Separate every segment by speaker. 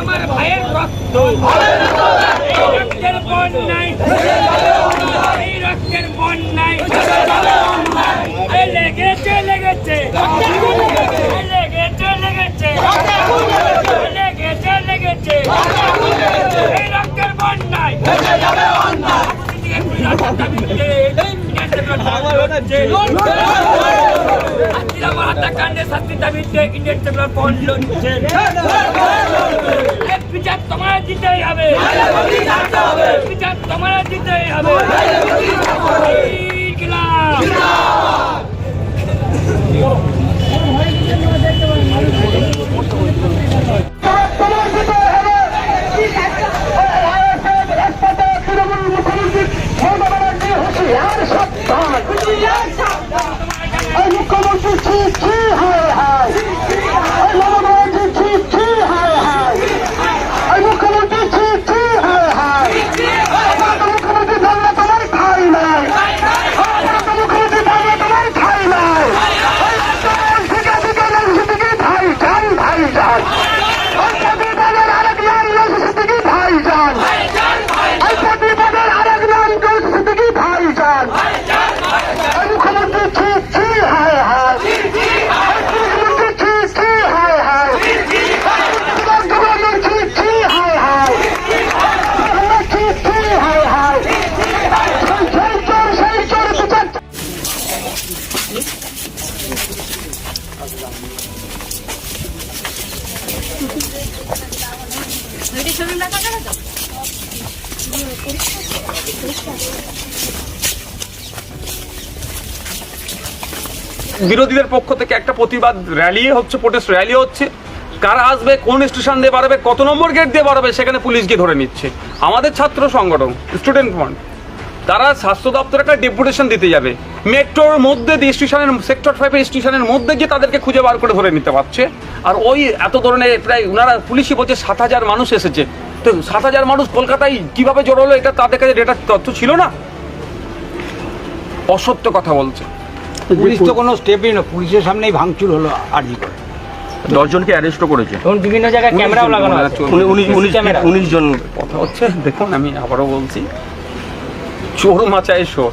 Speaker 1: আমার ভাইয়ের রক্ত। তোমার জিতেই হবে বিচার তোমার জিতেই হবে।
Speaker 2: ¡Sí, sí!
Speaker 3: বিরোধীদের পক্ষ থেকে একটা প্রতিবাদ র্যালি হচ্ছে প্রোটেস্ট র্যালি হচ্ছে। কারা আসবে, কোন স্টেশন দিয়ে বাড়াবে, কত নম্বর গেট দিয়ে বাড়াবে, সেখানে পুলিশ গিয়ে ধরে নিচ্ছে। আমাদের ছাত্র সংগঠন স্টুডেন্ট ফ্রন্ট তারা স্বাস্থ্য দপ্তরে একটা ডেপুটেশন দিতে যাবে। মেট্রোর মধ্যে দিয়ে স্টেশনের সেক্টর ফাইভের স্টেশনের মধ্যে গিয়ে তাদেরকে খুঁজে বার করে ধরে নিতে পারছে। আর ওই এত ধরনের প্রায় ওনারা পুলিশই বলছে সাত হাজার মানুষ এসেছে। তো সাত হাজার মানুষ কলকাতায় কীভাবে জড়ো হলো এটা তাদের কাছে ডেটার তথ্য ছিল না? অসত্য কথা বলছে।
Speaker 4: পুলিশ তো কোনো স্টেপই না পুলিশের সামনেই ভাঙচুর হলো আরজি করে?
Speaker 5: দশজনকে অ্যারেস্ট করেছে।
Speaker 1: এখন বিভিন্ন জায়গায় ক্যামেরাও লাগানো আছে
Speaker 5: উনি উনি উনিশ জন।
Speaker 3: কথা হচ্ছে দেখুন আমি আবারও বলছি চোর মাচায় চোর।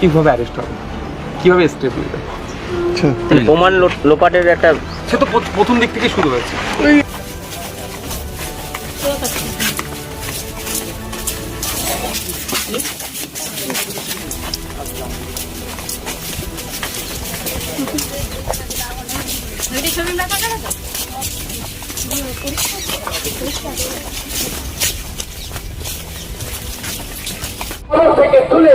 Speaker 3: কীভাবে অ্যারেস্ট হবে? কীভাবে স্টেপ নেবে
Speaker 5: প্রমাণ লো- লোপাটের একটা
Speaker 3: সে তো প্রথ- প্রথম দিক থেকে শুরু হয়েছে।
Speaker 2: থেকে তুলে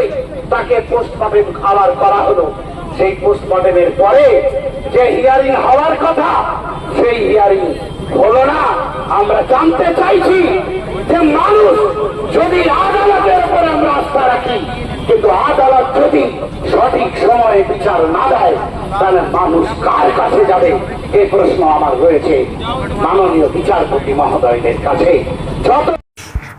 Speaker 2: তাকে পোস্টমর্টেম খাবার করা হলো। সেই পোস্টমর্টেমের পরে যে হিয়ারিং হওয়ার কথা, সেই হিয়ারিং হলো না। আমরা জানতে চাইছি যে মানুষ যদি আদালতের উপর আমরা আস্থা রাখি, কিন্তু আদালত যদি সঠিক সময়ে বিচার না দেয়, তাহলে মানুষ কার কাছে যাবে? এ প্রশ্ন আমার রয়েছে। মাননীয় বিচারপতি মহোদয়দের কাছে। যত